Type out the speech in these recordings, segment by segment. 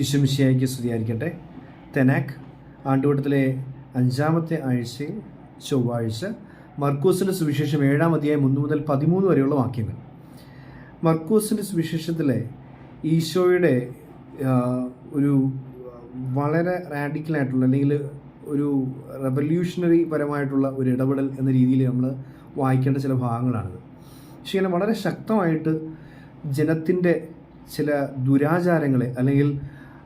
ഈശ്വമിശിയായിക്ക് സ്തുതിയായിരിക്കട്ടെ. തെനാക്ക് ആണ്ടുകൂട്ടത്തിലെ അഞ്ചാമത്തെ ആഴ്ചയിൽ ചൊവ്വാഴ്ച മർക്കൂസിന്റെ സുവിശേഷം ഏഴാം അധ്യായം ഒന്ന് മുതൽ പതിമൂന്ന് വരെയുള്ള വാക്യങ്ങൾ. മർക്കൂസിന്റെ സുവിശേഷത്തിലെ ഈശോയുടെ ഒരു വളരെ റാഡിക്കലായിട്ടുള്ള അല്ലെങ്കിൽ ഒരു റെവല്യൂഷണറി പരമായിട്ടുള്ള ഒരു ഇടപെടൽ എന്ന രീതിയിൽ നമ്മൾ വായിക്കേണ്ട ചില ഭാഗങ്ങളാണിത്. പക്ഷേ ഇങ്ങനെ വളരെ ശക്തമായിട്ട് ജനത്തിന്റെ ചില ദുരാചാരങ്ങളെ അല്ലെങ്കിൽ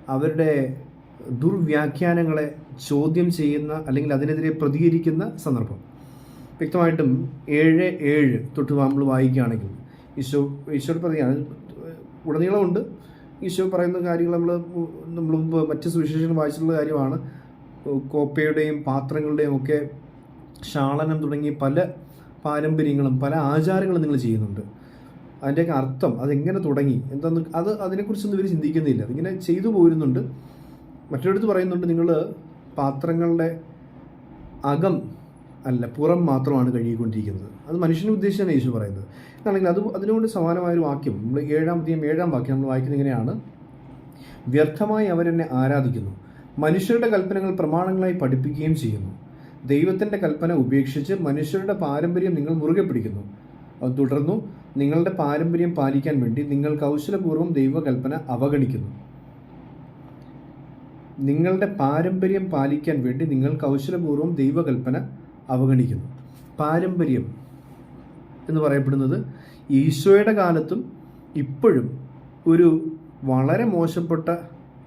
അവരുടെ ദുർവ്യാഖ്യാനങ്ങളെ ചോദ്യം ചെയ്യുന്ന അല്ലെങ്കിൽ അതിനെതിരെ പ്രതികരിക്കുന്ന സന്ദർഭം. വ്യക്തമായിട്ടും ഏഴ് ഏഴ് തൊട്ട് നമ്മൾ വായിക്കുകയാണെങ്കിൽ ഈശോ ഈശോ പറയുകയാണ് ഉടനീളമുണ്ട്. ഈശോ പറയുന്ന കാര്യങ്ങൾ നമ്മൾ നമ്മൾ മുമ്പ് മറ്റ് സുവിശേഷങ്ങൾ വായിച്ചിട്ടുള്ള കാര്യമാണ്. കോപ്പയുടെയും പാത്രങ്ങളുടെയും ഒക്കെ ക്ഷാളനം തുടങ്ങി പല പാരമ്പര്യങ്ങളും പല ആചാരങ്ങളും നിങ്ങൾ ചെയ്യുന്നുണ്ട്. അതിന്റെയൊക്കെ അർത്ഥം അതെങ്ങനെ തുടങ്ങി? എന്താന്ന് അത് അതിനെക്കുറിച്ചൊന്നും ഇവർ ചിന്തിക്കുന്നില്ല. അതിങ്ങനെ ചെയ്തു പോരുന്നുണ്ട്. മറ്റൊരിടത്ത് പറയുന്നുണ്ട് നിങ്ങൾ പാത്രങ്ങളുടെ അകം അല്ല പുറം മാത്രമാണ് കഴുകിക്കൊണ്ടിരിക്കുന്നത്. അത് മനുഷ്യനെ ഉദ്ദേശിച്ചാണ് യേശു പറയുന്നത്. എന്നാണെങ്കിൽ അത് അതിനോട് സമാനമായൊരു വാക്യം. നമ്മൾ ഏഴാം തീയം ഏഴാം വാക്യം നമ്മൾ വായിക്കുന്നത് ഇങ്ങനെയാണ് വ്യർത്ഥമായി അവരെന്നെ ആരാധിക്കുന്നു മനുഷ്യരുടെ കൽപ്പനകൾ പ്രമാണങ്ങളായി പഠിപ്പിക്കുകയും ചെയ്യുന്നു. ദൈവത്തിന്റെ കൽപ്പന ഉപേക്ഷിച്ച് മനുഷ്യരുടെ പാരമ്പര്യം നിങ്ങൾ മുറുകെ പിടിക്കുന്നു. അത് തുടർന്നു നിങ്ങളുടെ പാരമ്പര്യം പാലിക്കാൻ വേണ്ടി നിങ്ങൾ കൗശലപൂർവം ദൈവകൽപ്പന അവഗണിക്കുന്നു. നിങ്ങളുടെ പാരമ്പര്യം പാലിക്കാൻ വേണ്ടി നിങ്ങൾ കൗശലപൂർവം ദൈവകൽപ്പന അവഗണിക്കുന്നു. പാരമ്പര്യം എന്ന് പറയപ്പെടുന്നത് ഈശോയുടെ കാലത്തും ഇപ്പോഴും ഒരു വളരെ മോശപ്പെട്ട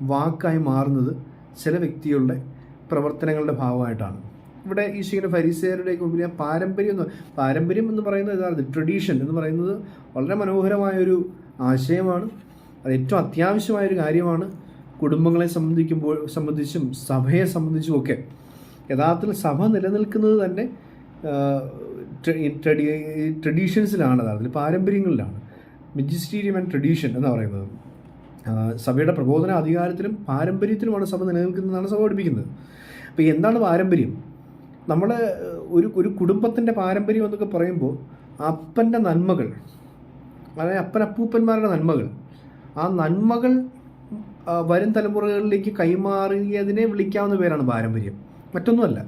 വാക്കായി മാറുന്നത് ചില വ്യക്തികളുടെ പ്രവർത്തനങ്ങളുടെ ഭാഗമായിട്ടാണ്. ഇവിടെ ഈശോയുടെ ഫരീസേരുടെ മുമ്പിൽ പാരമ്പര്യം എന്ന് പാരമ്പര്യം എന്ന് പറയുന്നത് ഇതാണ്. ട്രഡീഷൻ എന്ന് പറയുന്നത് വളരെ മനോഹരമായ ഒരു ആശയമാണ്. അത് ഏറ്റവും അത്യാവശ്യമായൊരു കാര്യമാണ്. കുടുംബങ്ങളെ സംബന്ധിക്കുമ്പോൾ സംബന്ധിച്ചും സഭയെ സംബന്ധിച്ചും ഒക്കെ. യഥാർത്ഥത്തിൽ സഭ നിലനിൽക്കുന്നത് തന്നെ ട്രഡീഷൻസിലാണ്. അതായത് പാരമ്പര്യങ്ങളിലാണ്. മെജിസ്റ്റീരിയം ആൻഡ് ട്രഡീഷൻ എന്ന് പറയുന്നത്. സഭയുടെ പ്രബോധന അധികാരത്തിലും പാരമ്പര്യത്തിലുമാണ് സഭ നിലനിൽക്കുന്നതെന്നാണ് സഭ പഠിപ്പിക്കുന്നത്. അപ്പോൾ എന്താണ് പാരമ്പര്യം? നമ്മൾ ഒരു ഒരു കുടുംബത്തിന്റെ പാരമ്പര്യം എന്നൊക്കെ പറയുമ്പോൾ അപ്പന്റെ നന്മകൾ അതായത് അപ്പൻ അപ്പൂപ്പന്മാരുടെ നന്മകൾ ആ നന്മകൾ വരും തലമുറകളിലേക്ക് കൈമാറിയതിനെ വിളിക്കാവുന്ന പേരാണ് പാരമ്പര്യം. മറ്റൊന്നുമല്ല.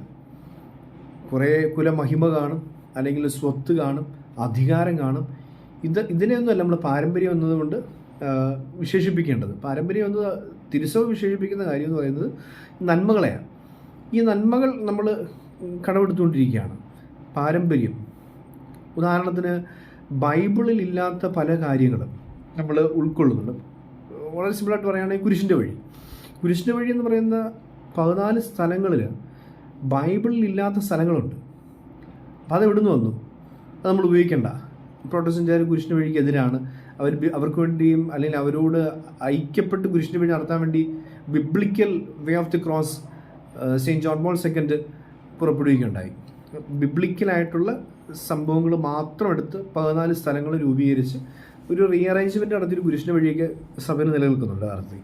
കുറേ കുലമഹിമ കാണും അല്ലെങ്കിൽ സ്വത്ത് കാണും അധികാരം കാണും. ഇത് ഇതിനെയൊന്നുമല്ല നമ്മൾ പാരമ്പര്യം എന്നതുകൊണ്ട് വിശേഷിപ്പിക്കേണ്ടത്. പാരമ്പര്യം എന്ന് തിരിച്ചോ വിശേഷിപ്പിക്കുന്ന കാര്യം എന്ന് പറയുന്നത് നന്മകളെയാണ്. ഈ നന്മകൾ നമ്മൾ കടമെടുത്തുകൊണ്ടിരിക്കുകയാണ്. പാരമ്പര്യം. ഉദാഹരണത്തിന് ബൈബിളിൽ ഇല്ലാത്ത പല കാര്യങ്ങളും നമ്മൾ ഉൾക്കൊള്ളുന്നുണ്ട്. വളരെ സിമ്പിളായിട്ട് പറയുകയാണെങ്കിൽ കുരിശിന്റെ വഴി. കുരിശിന്റെ വഴി എന്ന് പറയുന്ന പതിനാല് സ്ഥലങ്ങളിൽ ബൈബിളിൽ ഇല്ലാത്ത സ്ഥലങ്ങളുണ്ട്. അപ്പോൾ അത് എവിടുന്ന് വന്നു? അത് നമ്മൾ ഉപയോഗിക്കേണ്ട. പ്രോട്ടസ്റ്റന്റുകാർ കുരിശിന്റെ വഴിക്ക് എതിരാണ്. അവർ അവർക്ക് വേണ്ടിയും അല്ലെങ്കിൽ അവരോട് ഐക്യപ്പെട്ട് കുരിശിന്റെ വഴി നടത്താൻ വേണ്ടി biblical way of the cross Saint John Paul second പുറപ്പെടുവിക്കുകയുണ്ടായി. ബിബ്ലിക്കലായിട്ടുള്ള സംഭവങ്ങൾ മാത്രം എടുത്ത് പതിനാല് സ്ഥലങ്ങൾ രൂപീകരിച്ച് ഒരു റീഅറേഞ്ച്മെന്റ് നടത്തി ഒരു കുരിശിന്റെ വഴിയൊക്കെ സഭയിൽ നിലനിൽക്കുന്നുണ്ട് യഥാർത്ഥത്തിൽ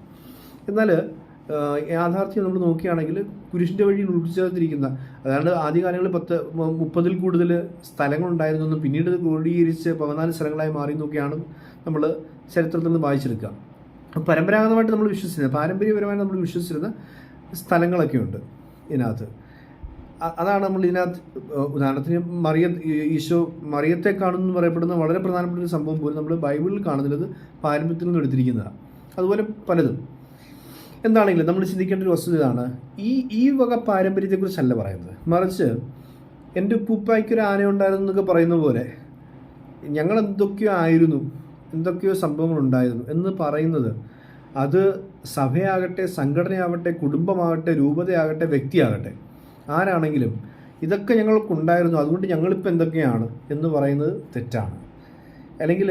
എന്നാൽ യാഥാർത്ഥ്യം നമ്മൾ നോക്കുകയാണെങ്കിൽ കുരിശിന്റെ വഴിയിൽ ഉൾച്ചേർത്തിരിക്കുന്ന അതായത് ആദ്യകാലങ്ങളിൽ പത്ത് മുപ്പതിൽ കൂടുതൽ സ്ഥലങ്ങളുണ്ടായിരുന്നെന്നും പിന്നീട് ക്രോഡീകരിച്ച് പതിനാല് സ്ഥലങ്ങളായി മാറി നോക്കിയാണ് നമ്മൾ ചരിത്രത്തിൽ നിന്ന് വായിച്ചെടുക്കുക. പരമ്പരാഗതമായിട്ട് നമ്മൾ വിശ്വസിക്കുന്നത് പാരമ്പര്യപരമായി നമ്മൾ വിശ്വസിച്ചിരുന്ന സ്ഥലങ്ങളൊക്കെ ഉണ്ട് ഇതിനകത്ത്. അതാണ് നമ്മൾ ഇതിനകത്ത് ഉദാഹരണത്തിന് മറിയ ഈശോ മറിയത്തെ കാണുന്നു എന്ന് പറയപ്പെടുന്ന വളരെ പ്രധാനപ്പെട്ട ഒരു സംഭവം പോലും നമ്മൾ ബൈബിളിൽ കാണുന്നത് പാരമ്പര്യത്തിൽ നിന്ന് എടുത്തിരിക്കുന്നതാണ്. അതുപോലെ പലതും. എന്താണെങ്കിലും നമ്മൾ ചിന്തിക്കേണ്ട ഒരു വസ്തുത ഇതാണ്. ഈ ഈ വക പാരമ്പര്യത്തെക്കുറിച്ചല്ല പറയുന്നത്. മറിച്ച് എന്റെ ഉപ്പുപ്പായ്ക്കൊരു ആന ഉണ്ടായിരുന്നു എന്നൊക്കെ പറയുന്ന പോലെ ഞങ്ങൾ എന്തൊക്കെയോ ആയിരുന്നു എന്തൊക്കെയോ സംഭവങ്ങൾ ഉണ്ടായിരുന്നു എന്ന് പറയുന്നത് അത് സഭയാകട്ടെ സംഘടനയാവട്ടെ കുടുംബമാകട്ടെ രൂപതയാകട്ടെ വ്യക്തിയാകട്ടെ ആരാണെങ്കിലും ഇതൊക്കെ ഞങ്ങൾക്കുണ്ടായിരുന്നു അതുകൊണ്ട് ഞങ്ങളിപ്പോൾ എന്തൊക്കെയാണ് എന്ന് പറയുന്നത് തെറ്റാണ്. അല്ലെങ്കിൽ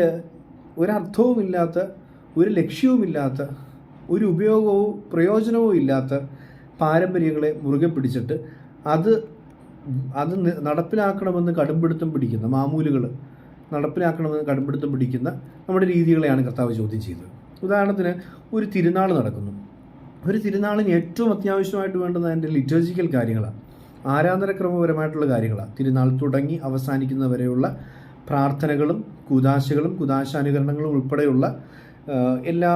ഒരർത്ഥവുമില്ലാത്ത ഒരു ലക്ഷ്യവുമില്ലാത്ത ഒരു ഉപയോഗവും പ്രയോജനവും ഇല്ലാത്ത പാരമ്പര്യങ്ങളെ മുറുകെ പിടിച്ചിട്ട് അത് അത് നടപ്പിലാക്കണമെന്ന് കടുംപിടുത്തം പിടിക്കുന്ന മാമൂലുകൾ നടപ്പിലാക്കണമെന്ന് കടുംപിടുത്തം പിടിക്കുന്ന നമ്മുടെ രീതികളെയാണ് കർത്താവ് ചോദ്യം ചെയ്തത്. ഉദാഹരണത്തിന് ഒരു തിരുനാൾ നടക്കുന്നു. ഒരു തിരുനാളിന് ഏറ്റവും അത്യാവശ്യമായിട്ട് വേണ്ടുന്ന അതിന്റെ ലിറ്റേജിക്കൽ കാര്യങ്ങളാണ്. ആരാധനക്രമപരമായിട്ടുള്ള കാര്യങ്ങളാണ് തിരുനാൾ തുടങ്ങി അവസാനിക്കുന്നവരെയുള്ള പ്രാർത്ഥനകളും കുദാശകളും കുദാശാനുകരണങ്ങളും ഉൾപ്പെടെയുള്ള എല്ലാ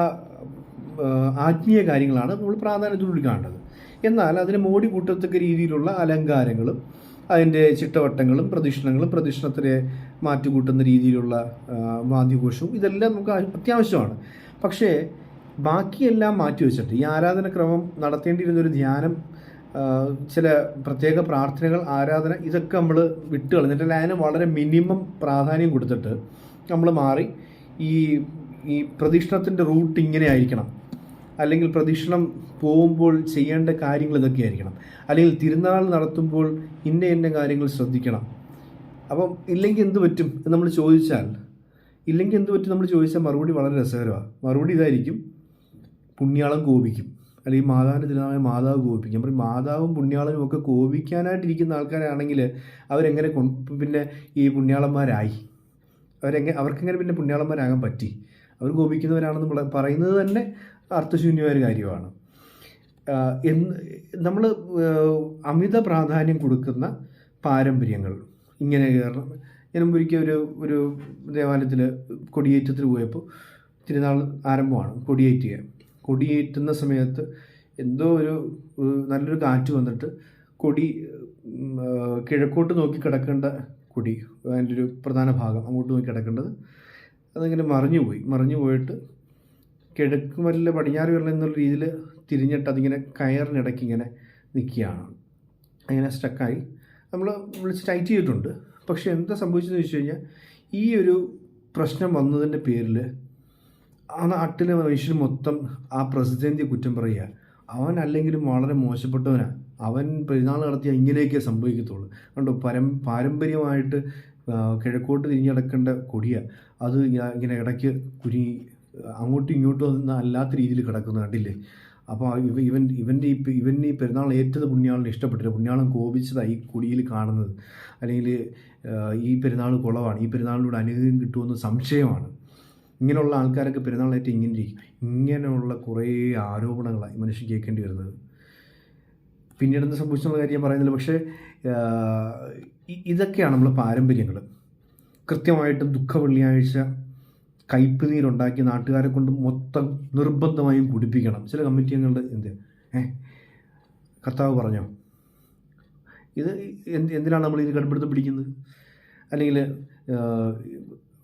ആത്മീയ കാര്യങ്ങളാണ് നമ്മൾ പ്രാധാന്യത്തോടുകൂടി കാണേണ്ടത് എന്നാൽ അതിന് മോടി കൂട്ടത്തക്ക രീതിയിലുള്ള അലങ്കാരങ്ങളും അതിന്റെ ചിട്ടവട്ടങ്ങളും പ്രദക്ഷിണങ്ങളും പ്രദക്ഷിണത്തിനെ മാറ്റുകൂട്ടുന്ന രീതിയിലുള്ള വാദ്യഘോഷവും ഇതെല്ലാം നമുക്ക് അത്യാവശ്യമാണ്. പക്ഷേ ബാക്കിയെല്ലാം മാറ്റിവെച്ചിട്ട് ഈ ആരാധനക്രമം നടത്തേണ്ടിയിരുന്ന ഒരു ധ്യാനം ചില പ്രത്യേക പ്രാർത്ഥനകൾ ആരാധന ഇതൊക്കെ നമ്മൾ വിട്ട് കളഞ്ഞിട്ടില്ല അതിന് വളരെ മിനിമം പ്രാധാന്യം കൊടുത്തിട്ട് നമ്മൾ മാറി ഈ ഈ പ്രദക്ഷിണത്തിന്റെ റൂട്ട് ഇങ്ങനെ ആയിരിക്കണം. അല്ലെങ്കിൽ പ്രദക്ഷിണം പോകുമ്പോൾ ചെയ്യേണ്ട കാര്യങ്ങൾ ഇതൊക്കെ ആയിരിക്കണം. അല്ലെങ്കിൽ തിരുനാൾ നടത്തുമ്പോൾ ഇന്ന ഇന്ന കാര്യങ്ങൾ ശ്രദ്ധിക്കണം. അപ്പം ഇല്ലെങ്കിൽ എന്ത് പറ്റും എന്ന് നമ്മൾ ചോദിച്ചാൽ ഇല്ലെങ്കിൽ എന്ത് പറ്റും നമ്മൾ ചോദിച്ചാൽ മറുപടി വളരെ രസകരമാണ്. മറുപടി ഇതായിരിക്കും പുണ്യാളം കോപിക്കും. അല്ലെങ്കിൽ മാതാവിന്റെ തിരുനാമയെ മാതാവ് കോപിക്കും അപ്പം മാതാവും പുണ്യാളനും ഒക്കെ കോപിക്കാനായിട്ടിരിക്കുന്ന ആൾക്കാരാണെങ്കിൽ അവരെങ്ങനെ പിന്നെ ഈ പുണ്യാളന്മാരായി? അവരെങ്ങനെ അവർക്കെങ്ങനെ പിന്നെ പുണ്യാളന്മാരാകാൻ പറ്റി? അവർ കോപിക്കുന്നവരാണെന്ന് പറയുന്നത് തന്നെ അർത്ഥശൂന്യമായ ഒരു കാര്യമാണ് എന്ന് നമ്മൾ അമിത പ്രാധാന്യം കൊടുക്കുന്ന പാരമ്പര്യങ്ങൾ ഇങ്ങനെ കയറണം ഞാൻ മുമ്പൊരിക്കൽ ഒരു ഒരു ദേവാലയത്തിൽ കൊടിയേറ്റത്തിൽ പോയപ്പോൾ തിരുനാൾ ആരംഭമാണ്. കൊടിയേറ്റുക കൊടിയേറ്റുന്ന സമയത്ത് എന്തോ ഒരു നല്ലൊരു കാറ്റ് വന്നിട്ട് കൊടി കിഴക്കോട്ട് നോക്കി കിടക്കേണ്ട കൊടി അതിന്റെ ഒരു പ്രധാന ഭാഗം അങ്ങോട്ട് നോക്കി കിടക്കേണ്ടത് അതിങ്ങനെ മറിഞ്ഞു പോയി. മറിഞ്ഞു പോയിട്ട് കിഴക്ക് മല്ല പടിഞ്ഞാറ് വിരൽ എന്നുള്ള രീതിയിൽ തിരിഞ്ഞിട്ട് അതിങ്ങനെ കയറിനിടയ്ക്ക് ഇങ്ങനെ നിൽക്കുകയാണ്. അങ്ങനെ സ്റ്റക്കായി നമ്മൾ വിളിച്ച് ടൈറ്റ് ചെയ്തിട്ടുണ്ട്. പക്ഷേ എന്താ സംഭവിച്ചതെന്ന് വെച്ച് കഴിഞ്ഞാൽ ഈ ഒരു പ്രശ്നം വന്നതിന്റെ പേരിൽ ആ നാട്ടിലെ മനുഷ്യർ മൊത്തം ആ പ്രസിദ്ധന്തി കുറ്റം പറയുക. അവൻ അല്ലെങ്കിലും വളരെ മോശപ്പെട്ടവനാണ് അവൻ പെരുന്നാൾ നടത്തിയാൽ ഇങ്ങനെയൊക്കെ സംഭവിക്കത്തുള്ളൂ. കണ്ടോ? പരം പാരമ്പര്യമായിട്ട് കിഴക്കോട്ട് തിരിഞ്ഞടക്കേണ്ട കൊടിയ. അത് ഇങ്ങനെ- ഇടയ്ക്ക് കുരി അങ്ങോട്ടും ഇങ്ങോട്ടും അല്ലാത്ത രീതിയിൽ കിടക്കുന്ന കണ്ടില്ലേ? അപ്പോൾ ഇവ ഇവൻ ഇവന്റെ ഈ ഇവൻ ഈ പെരുന്നാൾ ഏറ്റത് പുണ്യാളിനെ ഇഷ്ടപ്പെട്ടില്ല. പുണ്യാളം കോപിച്ചതാണ് ഈ കുടിയിൽ കാണുന്നത്. അല്ലെങ്കിൽ ഈ പെരുന്നാൾ കുളവാണ്. ഈ പെരുന്നാളിലൂടെ അനുഗ്രഹം കിട്ടുമെന്ന് സംശയമാണ്. ഇങ്ങനെയുള്ള ആൾക്കാരൊക്കെ പെരുന്നാളായിട്ട് ഇങ്ങനെ ഇരിക്കും. ഇങ്ങനെയുള്ള കുറേ ആരോപണങ്ങളാണ് ഈ മനുഷ്യൻ കേൾക്കേണ്ടി വരുന്നത്. പിന്നീട് എന്ത് സംഭവിച്ചെന്നുള്ള കാര്യം പറയുന്നില്ല. പക്ഷേ ഇതൊക്കെയാണ് നമ്മൾ പാരമ്പര്യങ്ങൾ കൃത്യമായിട്ടും ദുഃഖ വെള്ളിയാഴ്ച കയ്പ് നീരുണ്ടാക്കി നാട്ടുകാരെ കൊണ്ട് മൊത്തം നിർബന്ധമായും കുടിപ്പിക്കണം. ചില കമ്മിറ്റി അംഗങ്ങളുടെ എന്ത്? ഏ? കർത്താവ് പറഞ്ഞോ? ഇത് എന്ത് എന്തിനാണ് നമ്മൾ ഇത് കടുപ്പെടുത്ത് പിടിക്കുന്നത്? അല്ലെങ്കിൽ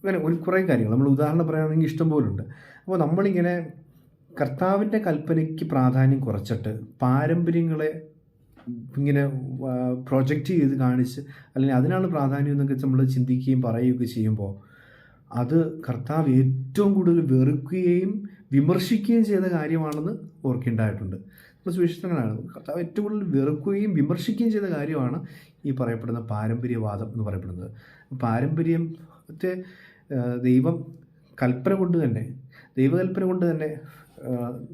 അങ്ങനെ ഒരു കുറേ കാര്യങ്ങൾ. നമ്മൾ ഉദാഹരണം പറയുകയാണെങ്കിൽ ഇഷ്ടംപോലുണ്ട് അപ്പോൾ നമ്മളിങ്ങനെ കർത്താവിന്റെ കൽപ്പനയ്ക്ക് പ്രാധാന്യം കുറച്ചിട്ട് പാരമ്പര്യങ്ങളെ ഇങ്ങനെ പ്രൊജക്റ്റ് ചെയ്ത് കാണിച്ച് അല്ലെങ്കിൽ അതിനാണ് പ്രാധാന്യം എന്നൊക്കെ നമ്മൾ ചിന്തിക്കുകയും പറയുകയൊക്കെ ചെയ്യുമ്പോൾ അത് കർത്താവ് ഏറ്റവും കൂടുതൽ വെറുക്കുകയും വിമർശിക്കുകയും ചെയ്ത കാര്യമാണെന്ന് ഓർക്കേണ്ടതായിട്ടുണ്ട്. നമ്മൾ സുവിശേഷങ്ങളാണ് കർത്താവ് ഏറ്റവും കൂടുതൽ വെറുക്കുകയും വിമർശിക്കുകയും ചെയ്ത കാര്യമാണ് ഈ പറയപ്പെടുന്ന പാരമ്പര്യവാദം എന്ന് പറയപ്പെടുന്നത്. പാരമ്പര്യത്തെ ആ, ദൈവം കൽപ്പന കൊണ്ട് തന്നെ ദൈവകൽപ്പന കൊണ്ട് തന്നെ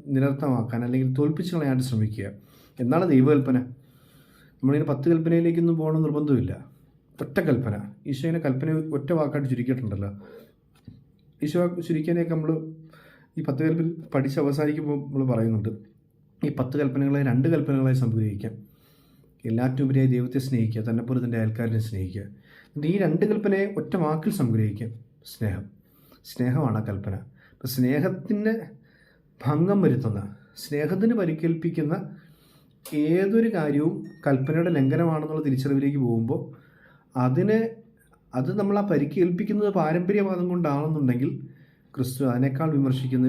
നിരർത്ഥമാക്കാൻ അല്ലെങ്കിൽ തോൽപ്പിച്ച് കളയാനായിട്ട് ശ്രമിക്കുക. എന്നാണ് ദൈവകൽപ്പന? നമ്മളിങ്ങനെ പത്ത് കൽപ്പനയിലേക്കൊന്നും പോകണം നിർബന്ധമില്ല. ഒറ്റ കൽപ്പന. ഈശോയിനെ കൽപ്പന ഒറ്റ വാക്കായിട്ട് ചുരുക്കിയിട്ടുണ്ടല്ലോ. ഈശോ ചുരുക്കാനൊക്കെ നമ്മൾ ഈ പത്ത് കൽപ്പന പഠിച്ച് അവസാനിക്കുമ്പോൾ നമ്മൾ പറയുന്നുണ്ട്. ഈ പത്ത് കൽപ്പനകളെ രണ്ട് കൽപ്പനകളായി സംഗ്രഹിക്കാം. എല്ലാറ്റും ഉപരിയായി ദൈവത്തെ സ്നേഹിക്കുക തന്നെപ്പോലെ പോലെ തന്റെ അയൽക്കാരനെ സ്നേഹിക്കുക. എന്നിട്ട് ഈ രണ്ട് കൽപ്പനയെ ഒറ്റ വാക്കിൽ സംഗ്രഹിക്കാം. സ്നേഹം. സ്നേഹമാണ് ആ കൽപ്പന. അപ്പം സ്നേഹത്തിന് ഭംഗം വരുത്തുന്ന സ്നേഹത്തിന് പരിക്കേൽപ്പിക്കുന്ന ഏതൊരു കാര്യവും കൽപ്പനയുടെ ലംഘനമാണെന്നുള്ള തിരിച്ചറിവിലേക്ക് പോകുമ്പോൾ അതിനെ അത് നമ്മൾ ആ പരിക്കേൽപ്പിക്കുന്നത് പാരമ്പര്യവാദം കൊണ്ടാണെന്നുണ്ടെങ്കിൽ ക്രിസ്തു അതിനേക്കാൾ വിമർശിക്കുന്ന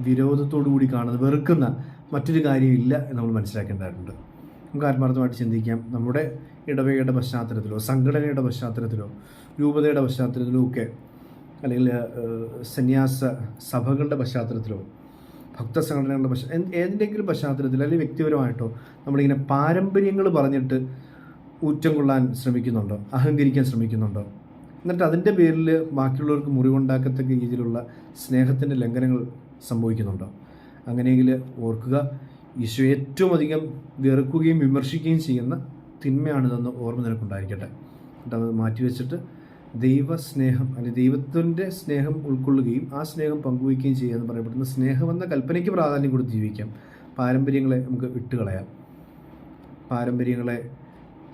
വിരോധത്തോടു കൂടി കാണുന്നത് വെറുക്കുന്ന മറ്റൊരു കാര്യമില്ല എന്ന് നമ്മൾ മനസ്സിലാക്കേണ്ടതായിട്ടുണ്ട് നമുക്ക് ആത്മാർത്ഥമായിട്ട് ചിന്തിക്കാം. നമ്മുടെ ഇടവകയുടെ പശ്ചാത്തലത്തിലോ സംഘടനയുടെ പശ്ചാത്തലത്തിലോ രൂപതയുടെ പശ്ചാത്തലത്തിലോ ഒക്കെ അല്ലെങ്കിൽ സന്യാസ സഭകളുടെ പശ്ചാത്തലത്തിലോ ഭക്തസംഘടനകളുടെ പശ്ചാ എന്ത് ഏതിന്റെങ്കിലും പശ്ചാത്തലത്തിൽ അല്ലെങ്കിൽ വ്യക്തിപരമായിട്ടോ നമ്മളിങ്ങനെ പാരമ്പര്യങ്ങൾ പറഞ്ഞിട്ട് ഊറ്റം കൊള്ളാൻ ശ്രമിക്കുന്നുണ്ടോ? അഹങ്കരിക്കാൻ ശ്രമിക്കുന്നുണ്ടോ? എന്നിട്ട് അതിന്റെ പേരിൽ ബാക്കിയുള്ളവർക്ക് മുറിവുണ്ടാക്കത്തക്ക രീതിയിലുള്ള സ്നേഹത്തിന്റെ ലംഘനങ്ങൾ സംഭവിക്കുന്നുണ്ടോ? അങ്ങനെയെങ്കിൽ ഓർക്കുക ഈശോ ഏറ്റവും അധികം വെറുക്കുകയും വിമർശിക്കുകയും ചെയ്യുന്ന തിന്മയാണിതെന്ന് ഓർമ്മ നിനക്കുണ്ടായിരിക്കട്ടെ. അത് മാറ്റിവെച്ചിട്ട് ദൈവസ്നേഹം അല്ലെങ്കിൽ ദൈവത്തിന്റെ സ്നേഹം ഉൾക്കൊള്ളുകയും ആ സ്നേഹം പങ്കുവയ്ക്കുകയും ചെയ്യുക എന്ന് പറയപ്പെടുന്ന സ്നേഹമെന്ന കൽപ്പനയ്ക്ക് പ്രാധാന്യം കൊടുത്ത് ജീവിക്കാം. പാരമ്പര്യങ്ങളെ നമുക്ക് വിട്ടുകളയാം പാരമ്പര്യങ്ങളെ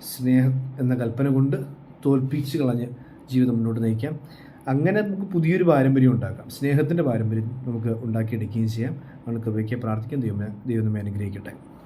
സ്നേഹം എന്ന കൽപ്പന കൊണ്ട് തോൽപ്പിച്ച് കളഞ്ഞ് ജീവിതം മുന്നോട്ട് നയിക്കാം. അങ്ങനെ നമുക്ക് പുതിയൊരു പാരമ്പര്യം ഉണ്ടാക്കാം. സ്നേഹത്തിന്റെ പാരമ്പര്യം നമുക്ക് ഉണ്ടാക്കിയെടുക്കുകയും ചെയ്യാം. ആണ് കൃപയ്ക്ക് പ്രാർത്ഥിക്കും. ദൈവമേ ദൈവമേ അനുഗ്രഹിക്കട്ടെ.